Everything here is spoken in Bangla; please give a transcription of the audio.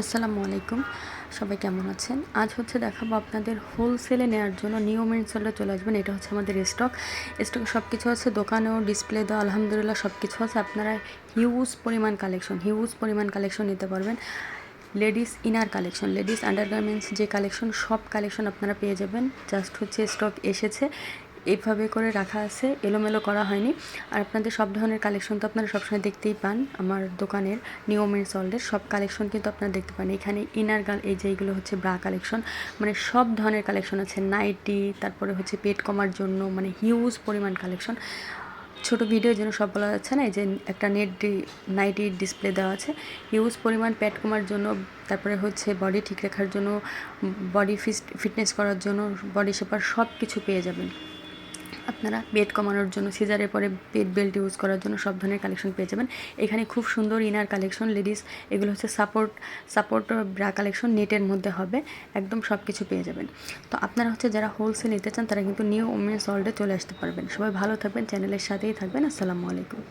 আসসালামু আলাইকুম। সবাই কেমন আছেন? আজ হচ্ছে দেখাবো আপনাদের হোলসেলে নেওয়ার জন্য নিউ মেনসলে চলে আসবেন। এটা হচ্ছে আমাদের স্টক স্টকে সব কিছু আছে, দোকানেও ডিসপ্লে দেওয়া, আলহামদুলিল্লাহ সব কিছু আছে। আপনারা হিউজ পরিমাণ কালেকশন হিউজ পরিমাণ কালেকশন নিতে পারবেন। Ladies inner collection ladies undergarments যে কালেকশন সব কালেকশন আপনারা পেয়ে যাবেন। জাস্ট হচ্ছে স্টক এসেছে। এইভাবে করে রাখা আছে, এলোমেলো করা হয়নি। আর আপনাদের সব ধরনের কালেকশন তো আপনারা সবসময় দেখতেই পান, আমার দোকানের নিয়মের সল্ডের সব কালেকশন কিন্তু আপনারা দেখতে পান। এখানে ইনার গাল এই যে এইগুলো হচ্ছে ব্রা কালেকশন মানে সব ধরনের কালেকশন আছে। নাইটি তারপরে হচ্ছে পেট কমার জন্য মানে হিউজ পরিমাণ কালেকশন ছোট ভিডিওর জন্য সব বলা যাচ্ছে না, এই যে একটা নেট ডি নাইটি ডিসপ্লে দেওয়া আছে। হিউজ পরিমাণ প্যাট কমার জন্য, তারপরে হচ্ছে বডি ঠিক রাখার জন্য বডি ফিটনেস করার জন্য বডি শেপার সব কিছু পেয়ে যাবেন। আপনারা বেড কমানোর জন্য সিজারের পরে বেড বেল্ট ইউজ করার জন্য সব ধরনের কালেকশন পেয়ে যাবেন। এখানে খুব সুন্দর ইনার কালেকশন লেডিস এগুলো হচ্ছে সাপোর্ট সাপোর্ট ব্রা কালেকশন নেটের মধ্যে হবে, একদম সব কিছু পেয়ে যাবেন। তো আপনারা হচ্ছে যারা হোলসেল নিতে চান, তারা কিন্তু নিউ ওমেন্স ওয়ার্ল্ডে চলে আসতে পারবেন। সবাই ভালো থাকবেন চ্যানেলের সাথেই থাকবেন, আসসালামু আলাইকুম।